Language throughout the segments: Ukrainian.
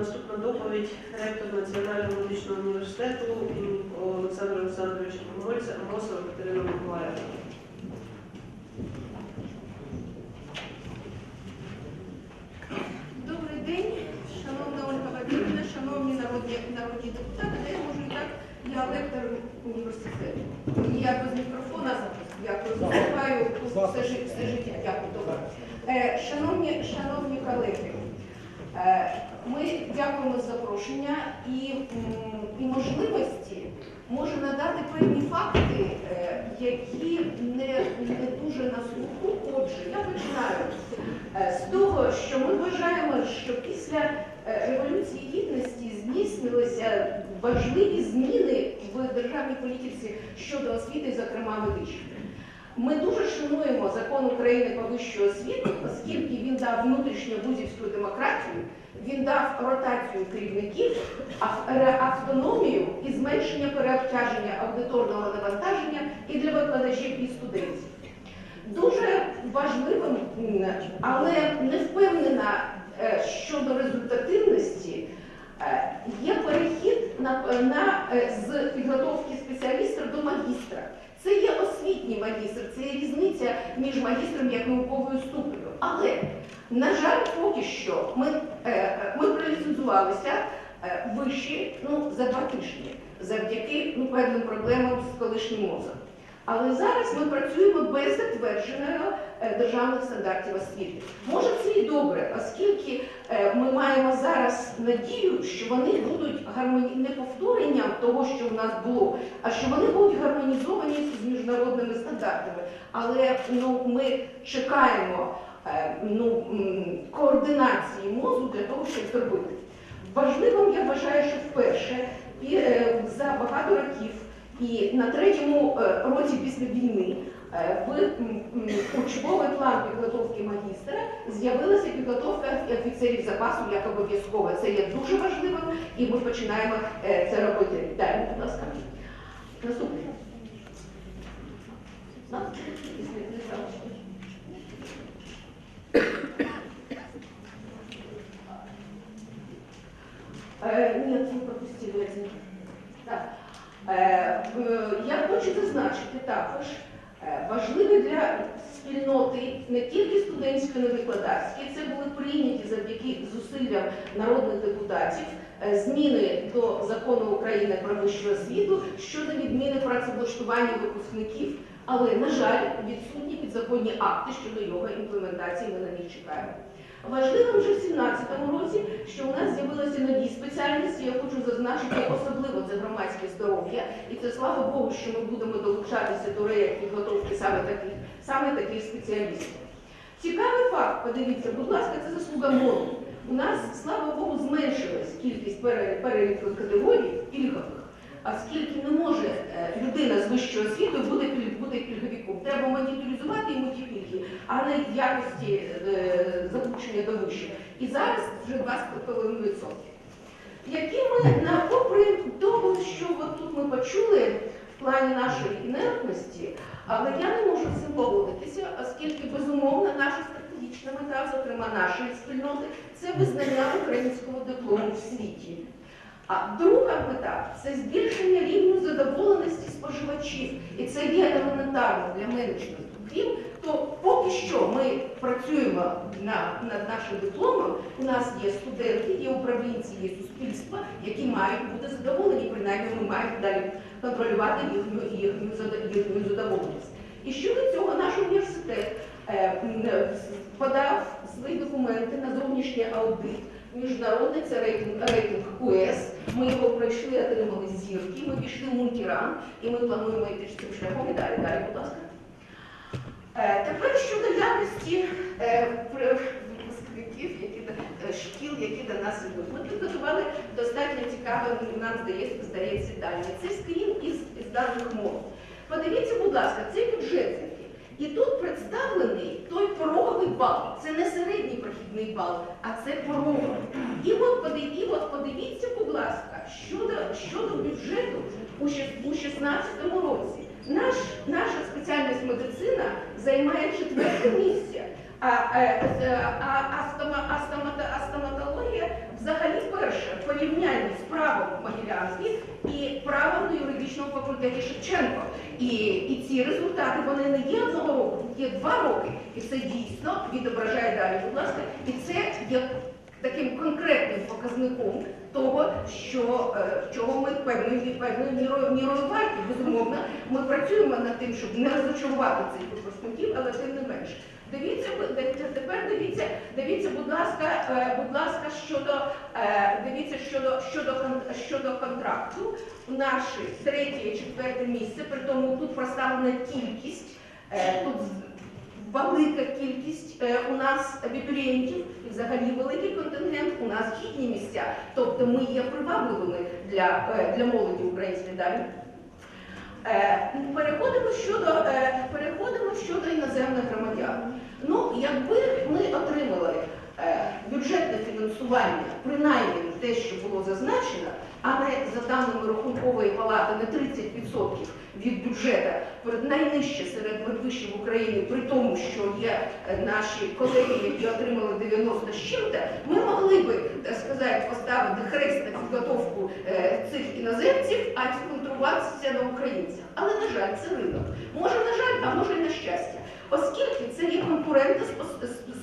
Наступна доповідь ректор Національного медичного університету Олександра Олександровича Комольця Амосова Катерина Миколаївна. Добрий день, шановна Ольга Вадимівна, шановні народні, народні депутати, де я можу і так, я лектор університету. Я без мікрофона зараз, дякую, виступаю все, життя, дякую, добре. Е, шановні, шановні колеги, ми дякуємо за запрошення і, і можливості може надати певні факти, е, які не, не дуже на слуху. Отже, я починаю е, з того, що ми вважаємо, що після е, Революції Гідності здійснилися важливі зміни в державній політиці щодо освіти, зокрема медичної. Ми дуже шануємо закон України про вищу освіту, оскільки він дав внутрішню вузівську демократію, він дав ротацію керівників, автономію і зменшення переобтяження аудиторного навантаження і для викладачів і студентів. Дуже важливим, але не впевнена е, щодо результативності, е, є перехід на, на, е, з підготовки спеціаліста до магістра. Це є освітній магістр, це є різниця між магістром як науковою ступеню. Але, на жаль, поки що ми, е, е, ми проліцензувалися вище вищі ну, за два тижні завдяки ну, певним проблемам з колишнім мозом. Але зараз ми працюємо без затвердженого е, державних стандартів освіти. Може, це і добре, оскільки е, ми маємо зараз надію, що вони будуть гармоні... не повторенням того, що в нас було, а що вони будуть гармонізовані з міжнародними стандартами. Але ну, ми чекаємо е, ну, координації мозу для того, щоб зробити. Важливим я вважаю, що вперше за багато років і на третьому е, році після війни е, в учбовий план підготовки магістра з'явилася підготовка офіцерів запасу як обов'язково. Це є дуже важливим, і ми починаємо е, це робити. Далі, будь ласка. Наступний. Да? Не. Пропустили один. Так. Е, Я хочу зазначити також е, важливе для спільноти не тільки студентської, й викладацької. Це були прийняті завдяки зусиллям народних депутатів е, зміни до закону України про вищу освіту щодо відміни працевлаштування випускників, але, на жаль, відсутні підзаконні акти щодо його імплементації. Ми на них чекаємо. Важливим вже в 2017 році, що у нас з'явилися нові спеціальності. Я хочу зазначити, особливо це громадське здоров'я, і це слава Богу, що ми будемо долучатися до реєк підготовки саме таких, саме таких спеціалістів. Цікавий факт, подивіться, будь ласка, це заслуга моди. У нас, слава Богу, зменшилась кількість пере- переліку категорій пільгових, оскільки не може е, людина з вищою освітою бути, бути пільговиком. Треба моніторизувати йому ті пільги, а не якості е, залучення до вищих. І зараз вже 2,5%. Які ми, на попри того, що от тут ми почули в плані нашої інертності, але я не можу цим погодитися, оскільки безумовно наша стратегічна мета, зокрема нашої спільноти, це визнання українського диплому в світі. А друга мета це збільшення рівню задоволеності споживачів. І це є елементарно для менеджменту. Крім то поки що ми працюємо на, над нашим дипломом. У нас є студенти, є управлінці, є суспільство, які мають бути задоволені. Принаймні ми маємо далі контролювати їхню, їхню, їхню задоволеність. І щодо цього наш університет е, е, подав свої документи на зовнішній аудит. Міжнародний це рейтинг, рейтинг УС. Ми його пройшли, отримали зірки. Ми пішли в мультиран, і ми плануємо йти цим шляхом. І далі, далі, будь ласка. Е, Тепер щодо якості е, випускників, які е, шкіл, які до нас йдуть. Ми підготували достатньо цікаве, нам здається, здається дані. Це скрін із, із даних мов. Подивіться, будь ласка, це бюджетники. І тут представлений той пороговий бал. Це не середній прохідний бал, а це пороговий. І от, подив- і от подивіться, будь ласка, щодо, щодо бюджету у щас- у 16 році. Наш, наша спеціальність медицина займає четверте місце, а, е, е, а, а, а стоматологія взагалі перша. право в Могилянській і право на юридичному факультеті Шевченко. І, і ці результати вони не є одного року, є два роки. І це дійсно відображає далі, будь ласка, і це є таким конкретним показником того, що е, чого ми певною певною мірою варті. Безумовно, ми працюємо над тим, щоб не розочарувати цих випускників, але тим не менше. Дивіться, тепер дивіться, дивіться, будь ласка, е, будь ласка, щодо е, дивіться щодо щодо щодо контракту. Наше третє четверте місце, при тому тут проставлена кількість. е, Тут велика кількість у нас абітурієнтів і взагалі великий контингент, у нас гідні місця. Тобто ми є привабливими для, для молоді української далі. Е, Переходимо щодо, е, переходимо щодо іноземних громадян. Ну, якби ми отримали е, бюджетне фінансування, принаймні те, що було зазначено, а не за даними рахункової палати на 30% від бюджету, найнижче серед вишів України, при тому, що є е, наші колеги, які отримали 90 з чим-то, ми могли би, сказати, поставити хрест на підготовку е, цих іноземців, а сконцентруватися на українцях. Але, на жаль, це ринок. Може, на жаль, а може й на щастя. Оскільки це є конкурентне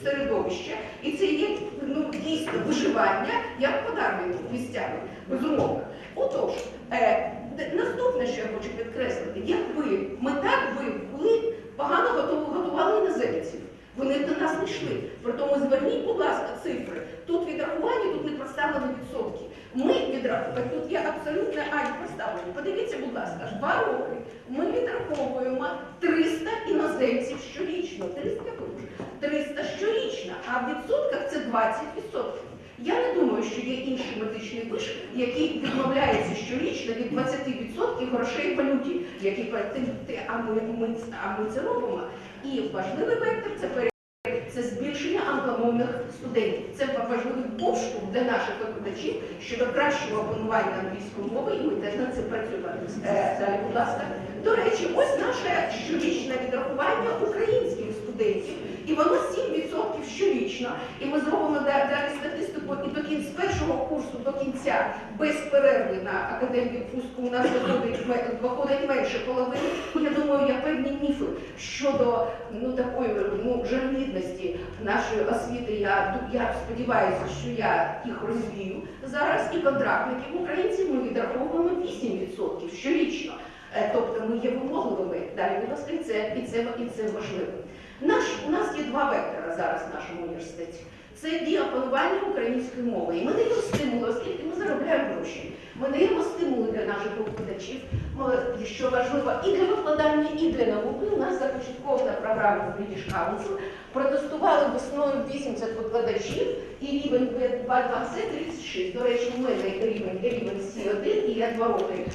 середовище, і це є ну, дійсно виживання як подарунок місцями, безумовно. Отож, е, наступне, що я хочу підкреслити, якби ми так були погано готу- готували іноземців. Вони до нас не йшли. При тому зверніть, будь ласка, цифри. Тут відрахування, тут не представлені відсотки. Ми відраховуємо, тут є абсолютно ані представлені. Подивіться, будь ласка, два роки ми відраховуємо 300 іноземців щорічно. 300, 300 щорічно, а в відсотках це 20%. Я не думаю, що є інший медичний виш, який відмовляється щорічно від 20% грошей валюті, які платити, а ми, ми, а ми це робимо. І важливий вектор це англомовних студентів. Це важливий поштовх для наших викладачів щодо кращого опанування англійської мови, і ми теж над цим працюємо. Е, далі, будь ласка. До речі, ось наше щорічне відрахування українських студентів, і воно 7% щорічно. І ми зробимо далі статистику, і до кінця першого курсу до кінця без перерви на академію пуску у нас виходить, виходить менше половини. Я думаю, є певні міфи щодо ну такої ну жалюгідності нашої освіти. Я я сподіваюся, що я їх розвію зараз. І контрактників українців ми відраховуємо 8% щорічно. Е, Тобто ми є вимогливими. Далі, ласка, і це, і це, і це важливо. Наш, у нас є два вектора зараз в нашому університеті. Це дія опанування української мови. І ми даємо стимули, оскільки ми заробляємо гроші. Ми даємо стимули для наших викладачів, що важливо, і для викладання, і для науки. У нас започаткована програма British Council. Протестували весною 80 викладачів, і рівень B2 це 36. До речі, у мене рівень, рівень C1, і я два роки,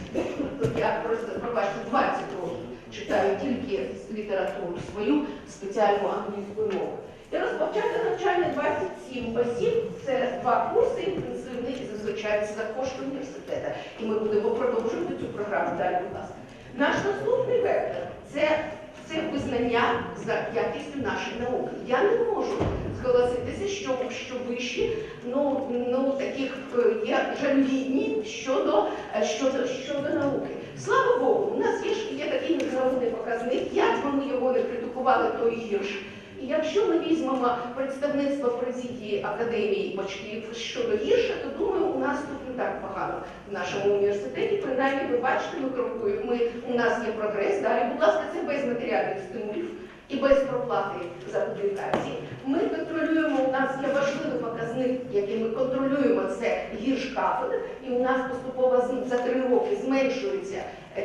я просто, пробачте, 20 років читаю тільки літературу свою спеціальну англійську мову. І розпочати навчання 27 осіб, це два курси інтенсивних, і зазвичай за кошти університету. І ми будемо продовжувати цю програму далі, будь ласка. Наш наступний вектор це, це визнання за якістю нашої науки. Я не можу зголоситися, що, що вищі, ну, ну таких е, є жалюгідні щодо, е, щодо, щодо науки. Слава Богу, у нас є, є такий міжнародний показник, як би ми його не критикували, то і гірше. І якщо ми візьмемо представництво президії академії батьків щодо гірше, то думаю, у нас тут не так погано в нашому університеті. Принаймні, ви бачите, ми крокуємо. У нас є прогрес. Далі, будь ласка, це без матеріальних стимулів і без проплати за публікації. Ми контролюємо. У нас є важливий показник, який ми контролюємо. Це гірш кафедр, і у нас поступово за три роки зменшується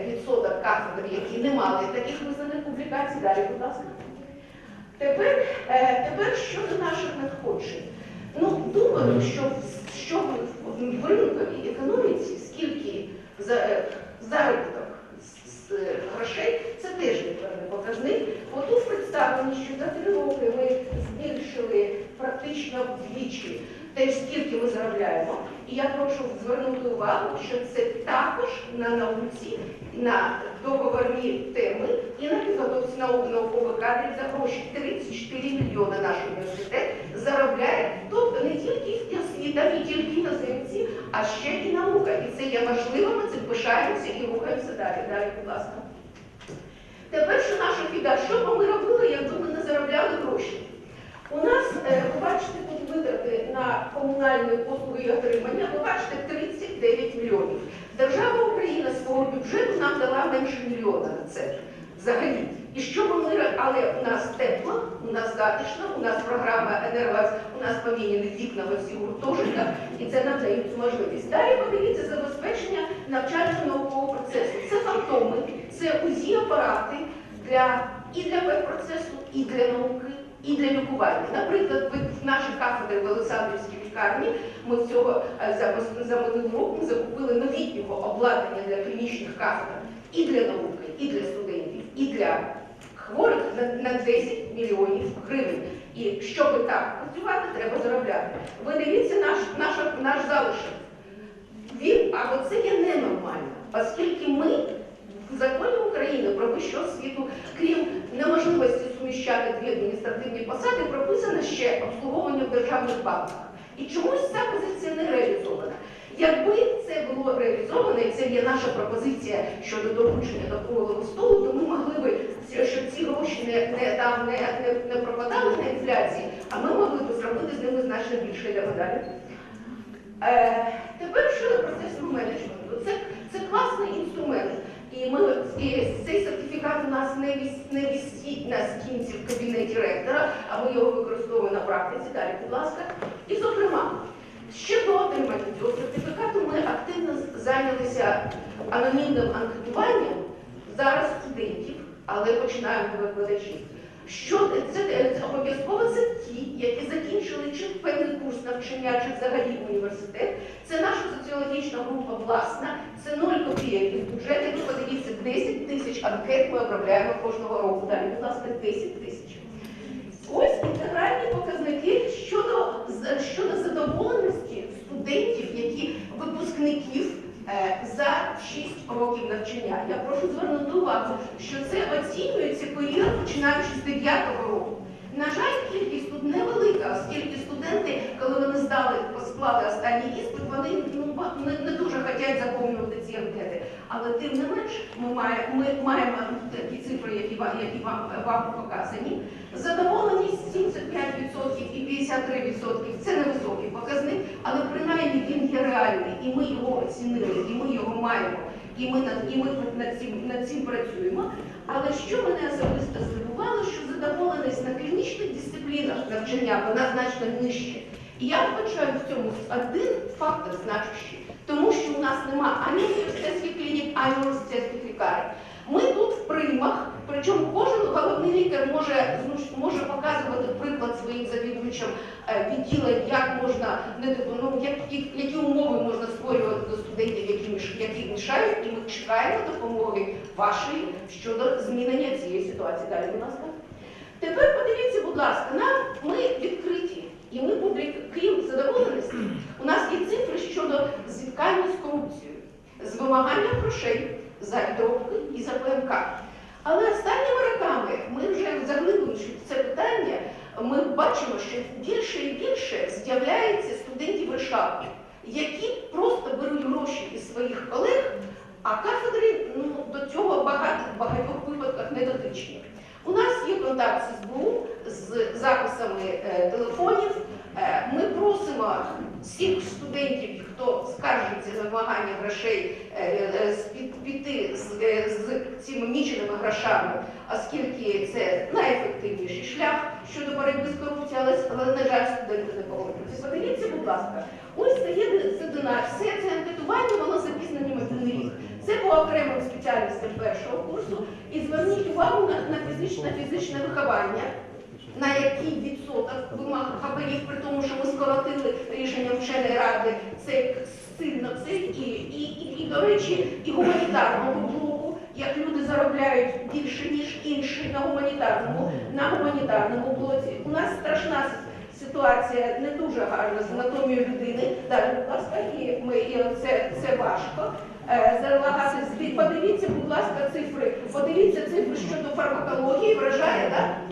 відсоток кафедр, які не мали таких визнаних публікацій. Далі, будь ласка. Тепер, е, тепер щодо наших надходжень. Ну, думаю, що, в- що в, в ринковій економіці, скільки за, е, заробіток з, з, е, грошей, це теж не певний показник. Отут представлені, що за три роки ми збільшили практично вдвічі те, скільки ми заробляємо. І я прошу звернути увагу, що це також на науці, на договорні теми і на підготовці наук наукових кадрів за гроші 34 мільйони наш університет заробляє, тобто не тільки освіта, не тільки іноземці, а ще і наука. І це є важливо, ми цим пишаємося і рухаємося далі. Далі, будь ласка. Тепер що наша біда? Що б ми робили, якби ми не заробляли гроші? У нас, е, ви бачите, на комунальні послуги і отримання, ви бачите 39 мільйонів. Держава Україна свого бюджету нам дала менше мільйона на це взагалі. І що ми ро- але у нас тепло, у нас затишно, у нас програма енергоз, у нас поміняні вікна в усіх гуртожитках, і це нам цю можливість. Далі подивіться забезпечення навчально-наукового процесу. Це фантоми, це УЗІ апарати для і для процесу, і для науки, і для лікування. Наприклад, в нашій кафедрі в Олександрівській лікарні ми всього е, за, минулий рік закупили новітнього обладнання для клінічних кафедр і для науки, і для студентів, і для хворих на, на 10 мільйонів гривень. І щоб так працювати, треба заробляти. Ви дивіться наш, наш, наш залишок. Він, а це є ненормально, оскільки ми законі України про вищу освіту, крім неможливості суміщати дві адміністративні посади, прописано ще обслуговування в державних банках. І чомусь ця позиція не реалізована. Якби це було реалізовано, і це є наша пропозиція щодо доручення до круглого столу, то ми могли би, щоб ці гроші не, не, не, не, не пропадали на інфляції, а ми могли б зробити з ними значно більше йдемо далі. Е, тепер щодо процесу менеджменту. Це, це класний інструмент. І ми і цей сертифікат у нас не висить на стінці в кабінеті ректора, а ми його використовуємо на практиці. Далі, будь ласка. І зокрема, ще до отримання цього сертифікату ми активно зайнялися анонімним анкетуванням зараз студентів, але починаємо викладачів. Що це, це обов'язково це ті, які закінчили чи певний курс навчання, чи взагалі університет. Це наша соціологічна група власна, це ноль копійок із бюджету. Ви подивіться, 10 тисяч анкет ми обробляємо кожного року. Далі, будь ласка, 10 тисяч. Ось інтегральні показники щодо, щодо задоволеності студентів, які випускників е, за 6 років навчання. Я прошу звернути увагу, що це оцінюється період, починаючи з 9 року. На жаль, кількість тут невелика, оскільки студенти, коли вони здали, склали останній іспит, вони ну, не, не дуже хочуть заповнювати ці анкети. Але тим не менш, ми маємо, ми маємо такі цифри, які, які вам, вам показані. Задоволеність 75% і 53% це невисокий показник, але принаймні реальний, і ми його оцінили, і ми його маємо, і ми над, і ми над цим, над цим працюємо. Але що мене особисто здивувало, що задоволеність на клінічних дисциплінах навчання вона значно нижча. І я вбачаю в цьому один фактор значущий, тому що у нас нема ані університетських клінік, ані університетських лікарень. Ми тут в приймах, причому кожен головний лікар може, може показувати приклад своїм завідувачам е, відділень, як можна ну, як, які- які умови можна створювати до студентів, які, які мішають, і ми чекаємо допомоги вашої щодо змінення цієї ситуації. Далі, будь ласка. Тепер подивіться, будь ласка, нам ми відкриті, і ми публік, крім задоволеності, у нас є цифри щодо зіткання з корупцією, з вимаганням грошей за підробки і за ПМК. Але останніми роками ми вже заглибивши в це питання, ми бачимо, що більше і більше з'являється студентів решалки, які просто беруть гроші із своїх колег, а кафедри ну, до цього багато, в багатьох випадках не дотичні. У нас є контакт з СБУ з записами е, телефонів. Е, ми просимо всіх студентів, хто скаржиться за вимагання грошей, е, е, піти з, е, з цими міченими грошами, оскільки це найефективніший шлях щодо боротьби з корупцією, але, але на жаль, студенти не погоджуються. Подивіться, будь ласка, ось це є це донація, це анкетування, воно запізненням один рік. Це по окремим спеціальностям першого курсу. І зверніть увагу на, на фізичне фізичне виховання. На який відсоток вимог хабарів, при тому, що ми скоротили рішення вченої ради, це сильно це і, і, і, до речі, і гуманітарного блоку, як люди заробляють більше, ніж інші на гуманітарному, на гуманітарному блоці. У нас страшна ситуація не дуже гарна з анатомією людини. Далі, будь ласка, і ми і це, це важко. Е, Залагати. Подивіться, будь ласка, цифри. Подивіться цифри щодо фармакології, вражає, так? Поваж,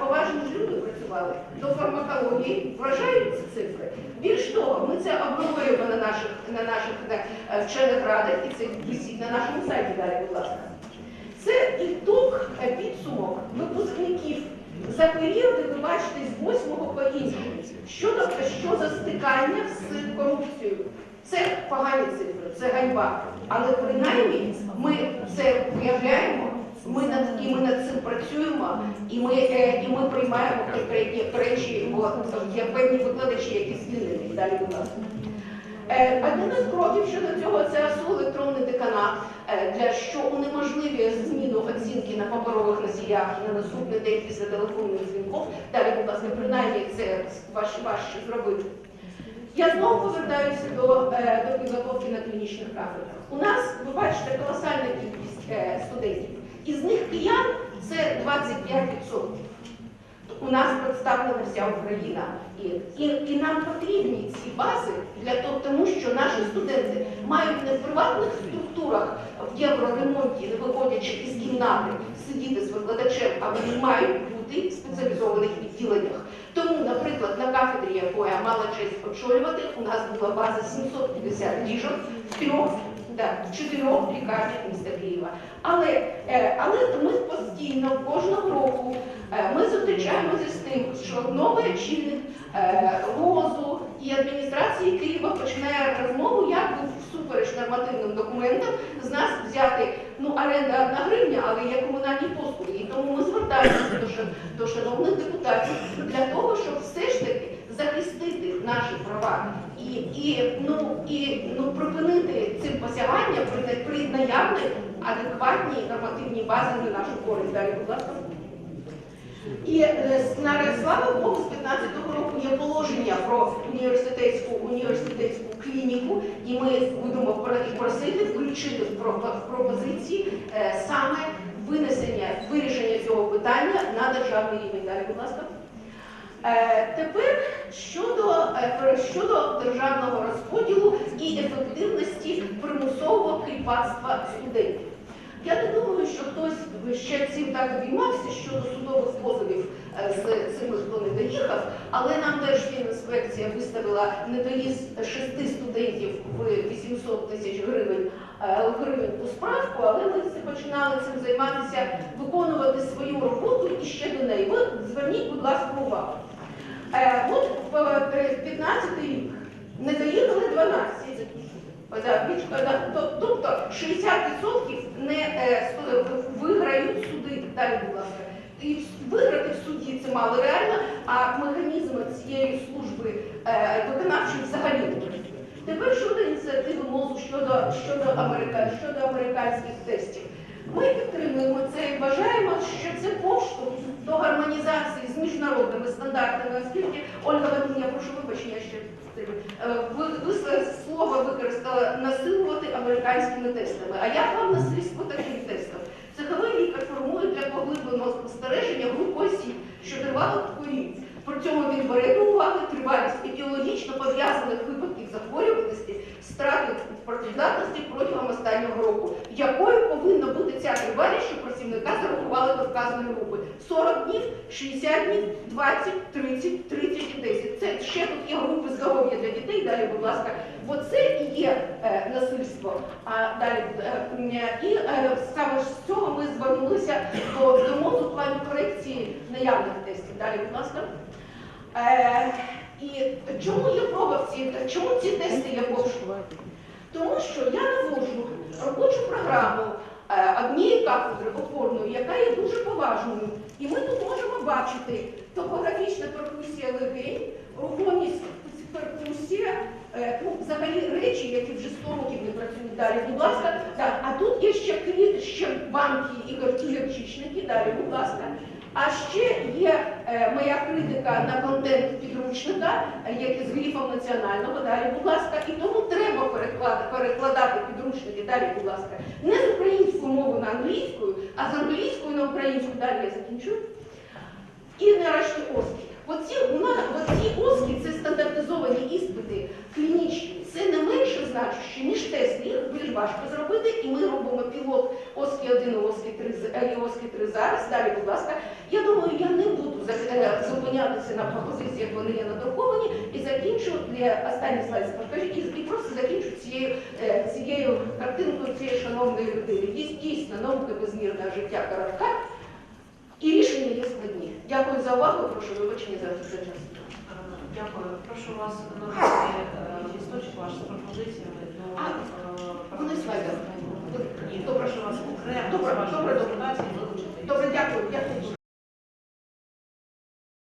поважні люди працюють. назвали, до фармакології, вражають ці цифри. Більш того, ми це обговорюємо на наших, на наших е, вчених радах, і це на нашому сайті далі, будь ласка. Це ітог е, підсумок випускників за період, ви бачите, з 8 по інший. Що, що за стикання з корупцією? Це погані цифри, це ганьба. Але принаймні ми це виявляємо, ми над, і ми над цим працюємо, і ми, е, і ми приймаємо конкретні речі, бо є певні викладачі, які звільнені. Далі, будь ласка. Е, Один із кроків щодо цього це АСУ електронний деканат, е, для що унеможливює зміну оцінки на паперових носіях на наступний день після телефонних дзвінків. Далі, будь ласка, принаймні це важче, зробити. Я знову повертаюся до, е, до підготовки на клінічних кафедрах. У нас, ви бачите, колосальна кількість е, студентів. Із них киян це 25%. У нас представлена вся Україна. І, і, і нам потрібні ці бази для того, тому що наші студенти мають не в приватних структурах в євроремонті, не виходячи із кімнати, сидіти з викладачем, а вони мають бути в спеціалізованих відділеннях. Тому, наприклад, на кафедрі, яку я мала честь очолювати, у нас була база 750 ліжок в трьох, да, в чотирьох лікарнях міста Києва. Але, е, але ми постійно кожного року е, ми зустрічаємося з тим, що новий очільник е, РОЗу і адміністрації Києва починає розмову, як би всупереч нормативним документам з нас взяти ну оренда одна гривня, але є комунальні послуги. І тому ми звертаємося до шановних депутатів для того, щоб все ж таки захистити наші права і, і, ну, і ну, припинити цим посяганням при, при наявних адекватній нормативній базі на нашу користь. Далі, будь ласка. І е, слава Богу, з 15-го року є положення про університетську університетську клініку, і ми будемо просити включити в пропозиції е, саме винесення вирішення цього питання на державний рівень. Далі, будь ласка. Е, Тепер щодо, е, щодо державного розподілу і ефективності примусового кріпацтва студентів. Я не думаю, що хтось ще цим так обіймався щодо судових позовів е, з цими, хто не доїхав, але нам теж Держфінінспекція виставила недоїзд шести студентів в 800 тисяч гривень, гривень у справку, але ми починали цим займатися, виконувати свою роботу і ще до неї. Ви зверніть, будь ласка, увагу. Е, От в 15 рік не доїхали 12. Да, від- да, то- Тобто 60% не е, виграють суди. Далі, будь ласка. І виграти в суді це мало реально, а механізм цієї служби е, виконавчої взагалі не. Тепер щодо ініціативи МОЗу щодо, щодо, Америка, щодо американських тестів. Ми підтримуємо це і вважаємо, що це поштовх до гармонізації з міжнародними стандартами, оскільки Ольга Вадимівна, я прошу вибачення ще е, ви, слово використали насилувати американськими тестами. А як вам насильство таким тестом? Цеховий лікар формує для поглибленого спостереження групу осіб, що тривало хворіють. При цьому він бере до уваги тривалість епідіологічно пов'язаних випадків захворюваності, працездатності протягом останнього року. Якою повинна бути ця тривалість, щоб працівника зарахували до вказаної групи? 40 днів, 60 днів, 20, 30, 30 і 10. Це ще тут є групи здоров'я для дітей. Далі, будь ласка, бо це і є е, насильство. А далі е, і е, саме з цього ми звернулися до, до МОЗу в плані корекції наявних тестів. Далі, будь ласка. Е, і чому є проба в ці, чому ці тести є пошуку? Тому що я навожу робочу програму е, однієї кафедри опорної, яка є дуже поважною. І ми тут можемо бачити топографічна перкусія легень, рухомість перкусія, е, ну, взагалі речі, які вже 100 років не працюють далі. Будь ласка, так, а тут є ще кліт, ще банки і гірчичники, далі, будь ласка. А ще є е, моя критика на контент підручника, е, як з грифом національного. Далі, будь ласка, і тому треба перекладати, підручники. Далі, будь ласка, не з української мови на англійську, а з англійської на українську. Далі я закінчу. І нарешті оски. Оці, у нас- оці оски це стандартизовані іспити клінічні. Це не менше значуще, ніж тест. Їх більш важко зробити, і ми робимо пілот оски 1 і оски 3 і оски 3. Зараз далі, будь ласка. Я думаю, я не буду е, зупинятися на пропозиціях, вони є надруковані, і закінчу для останній слайд покажу, і, просто закінчу цією, е, цією картинкою цієї шановної людини. Є дійсно наука безмірного життя коротка, і рішення є складні. Дякую за увагу, прошу вибачення за цей час. Е, Дякую. Прошу вас навести е, лісточок ваш з пропозиціями до е, Вони слайди. Ні, то прошу вас окремо Добре, добре, добре. Добре, дякую, дякую.